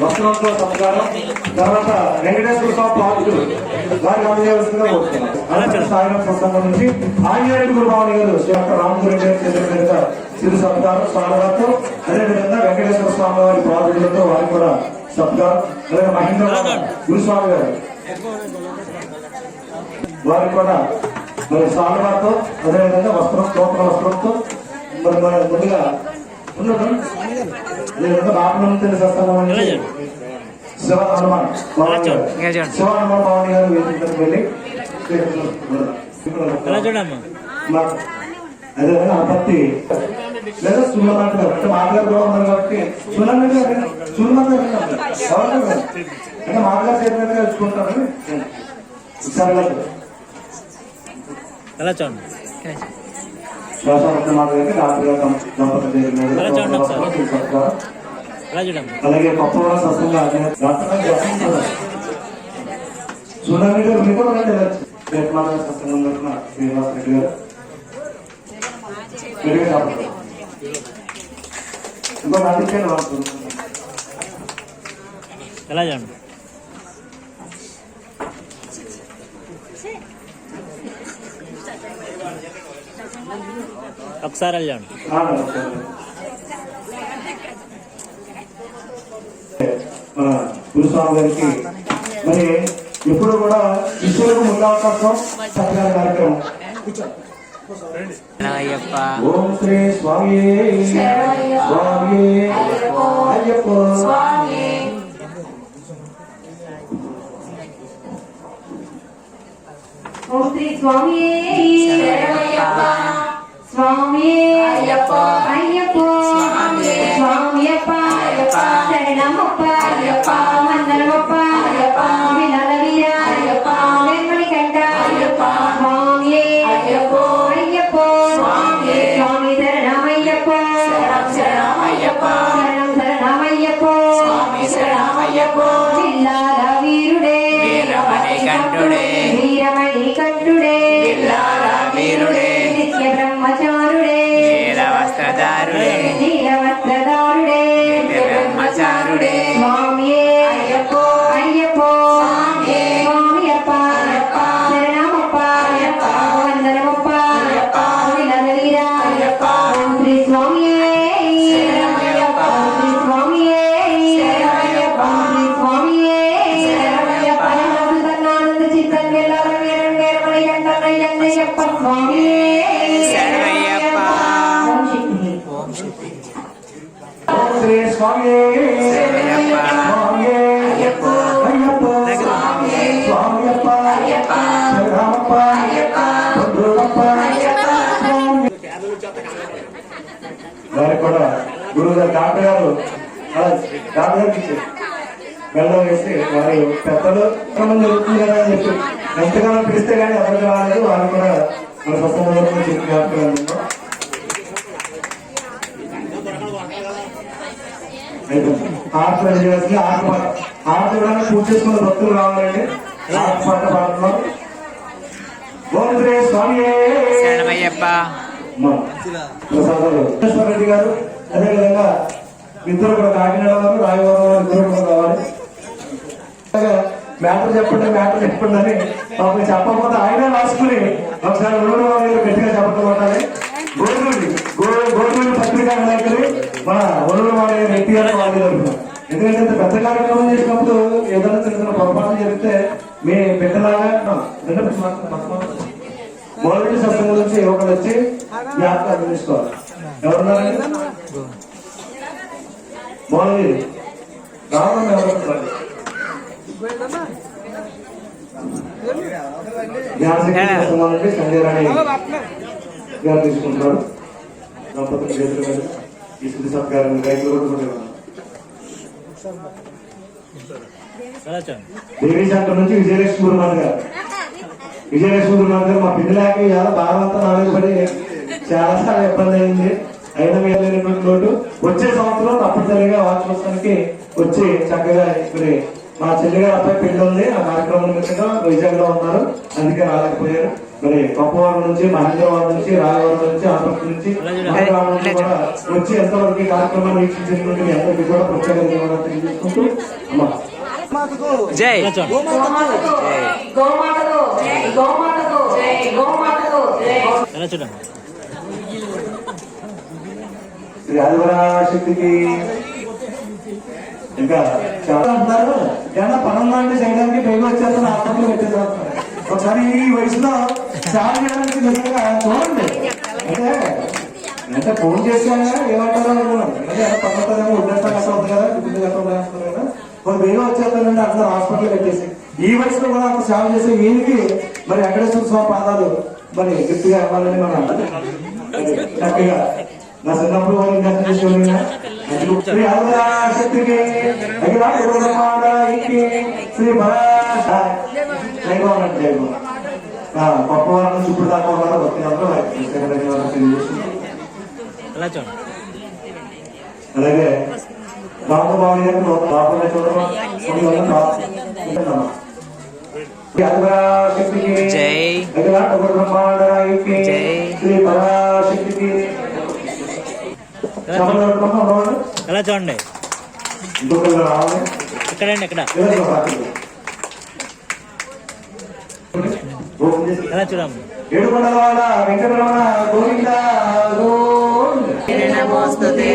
వస్త్రంతో సంస్కారం తర్వాత వెంకటేశ్వర స్వామి పాత్రులు వారికి అందజేయవలసిందిగా కోరుతున్నాం అనంతరం సాయిరాం సంస్థానం నుంచి ఆంజనేయుడు గురుభావని గారు డాక్టర్ రామచంద్ర గారి చేతుల మీదుగా సిరి సత్కారం స్వాగతం అదేవిధంగా వెంకటేశ్వర స్వామి వారి పాత్రులతో వారికి కూడా సత్కారం. అలాగే మహేంద్ర గురుస్వామి గారు వారికి కూడా మరి సాల్వాతో అదేవిధంగా వస్త్రం స్తోత్ర వస్త్రంతో మరి మన ముందుగా ఉన్నది అదేవిధంగా బాపనంతిని సత్సంగం అదేవిధంగా అపత్తి లేదా సుల్లమాట గారు మాటగారు కూడా ఉన్నారు కాబట్టి గారు గారు అంటే చూడండి మాటగారికి దంపతులు అలాగే కొత్తవాడ సత్సంగా సునామీ గారు మీకు కూడా రండి నిర్మాణ సత్సంగం తరఫున శ్రీనివాస్ రెడ్డి గారు రెడ్డి గారు చెప్పండి. ఇంకో అందుకే ఎలా చూడండి ఒకసారి వెళ్ళి మన గురుస్వామి గారికి. మరి ఎప్పుడు కూడా శిష్యులకు ముందు అవకాశం చక్కగా కార్యక్రమం ఓం శ్రీ స్వామి స్వామి అయ్యప్ప. ఓం శ్రీ స్వామి స్వామి అయ్యప్ప. అయ్యప్ప. స్వామి అయ్యప్ప శరణమప్ప అయ్యప్ప వందనమప్ప. స్వామి. స్వామి. అయ్యప్ప అయ్యప్ప. స్వామి. అయ్యప్ప అయ్యప్ప. అయ్యప్ప. కూడా గురువు గారు డాక్టర్ గారు అలా డాక్టర్ గారికి ఇచ్చారు. వెళ్ళడం వేసి వారి పెద్దలు క్రమం జరుగుతుంది కదా అని చెప్పి. ఎంతగానో పిలిస్తే కానీ ఎవరికి రాలేదు. వారు కూడా మన స్వస్థ చెప్పి జ్ఞాపకం ఆర్ట్ చేయాల్సి ఆర్ట్ కూడా పూజ చేసుకున్న భక్తులు రావాలండి ఆర్ట్ పాట పాడుతున్నాం ఓం శ్రీ స్వామి రెడ్డి గారు అదేవిధంగా ఇద్దరు కూడా కాకినాడ వారు రాయవరం వారు ఇద్దరు కూడా అలాగే మ్యాటర్ చెప్పండి మ్యాటర్ చెప్పండి అని పాపం చెప్పకపోతే ఆయన రాసుకుని ఒకసారి వాళ్ళు గట్టిగా చెప్పడం గోధుమలు గోధుమలు పత్రికా వినాయకులు మన ఒళ్ళు వాళ్ళ ఎన్టీఆర్ వాళ్ళు జరుగుతాం ఎందుకంటే పెద్ద కార్యక్రమం చేసినప్పుడు ఏదైనా చిన్న చిన్న పొరపాటు జరిగితే మీ బిడ్డలాగా మొదటి సత్యం గురించి ఒకరు వచ్చి జ్ఞాపకాలు తీసుకోవాలి ఎవరున్నారండి? మొదటి రావడం ఎవరు సంజయ్ రాణి గారు తీసుకుంటున్నారు దంపతులు చేతులు మీద ఈ శుద్ధి సత్కారం రైతులు కూడా దేవీ సెంటర్ నుంచి విజయలక్ష్మి గురునాథ్ గారు. విజయలక్ష్మి గురునాథ్ గారు మా పిల్లలకి చాలా భారవంతం నాలెడ్జ్ పడి చాలా ఇబ్బంది అయింది. అయినా మీద లేనటువంటి లోటు వచ్చే సంవత్సరం తప్పనిసరిగా వార్షికోత్సవానికి వచ్చి చక్కగా మరి మా చెల్లి గారు అబ్బాయి పెళ్ళి ఉంది. ఆ కార్యక్రమం నిమిత్తంగా వైజాగ్లో ఉన్నారు. అందుకే రాలేకపోయారు. మరి గొప్పవారం నుంచి మహేంద్రవారం నుంచి రాయవరం నుంచి ఆంధ్రప్రదేశ్ నుంచి మంగళవారం నుంచి కూడా వచ్చి ఎంతవరకు కార్యక్రమాన్ని వీక్షించినటువంటి మీ అందరికీ కూడా ప్రత్యేక ధన్యవాదాలు తెలియజేసుకుంటూ అమ్మా. జై. గోమాతకు గోమాతకు గోమాతకు గోమాతకు ఎలా చూడండి శ్రీ ఆదివరాశక్తికి ఇంకా చాలా అంటున్నారు. ఏమన్నా పనులు లాంటి చేయడానికి బయట వచ్చేస్తున్న హాస్పిటల్ పెట్టేసారు ఒకసారి ఈ వయసులో చాలా నిజంగా చూడండి. అంటే అంటే ఫోన్ చేశాను ఏమంటారో అనుకున్నాను అంటే ఎలా పక్కన ఉద్దేశం గట్ట ఉంది కదా ఉంది కదా. మరి వచ్చేస్తానంటే హాస్పిటల్ పెట్టేసి ఈ వయసులో కూడా అంత సేవ చేసే వీరికి మరి వెంకటేశ్వర స్వామి పాదాలు మరి గట్టిగా ఇవ్వాలని మనం చక్కగా నా చిన్నప్పుడు వాళ్ళు ఇంకా శ్రీ శక్తికి అఖిలాండ బ్రహ్మాండానికి శ్రీ పరాశ గొప్ప వారి నుంచి ఇప్పుడు దాకా అలాగే రామబాబు గారు చూడడం. శ్రీ పరాశక్తికి ఎలా చూడండి ఇక్కడండి ఇక్కడ ఏడుకొండలవాడ వెంకటరమణ గోవింద గోవింద. నమోస్తుతే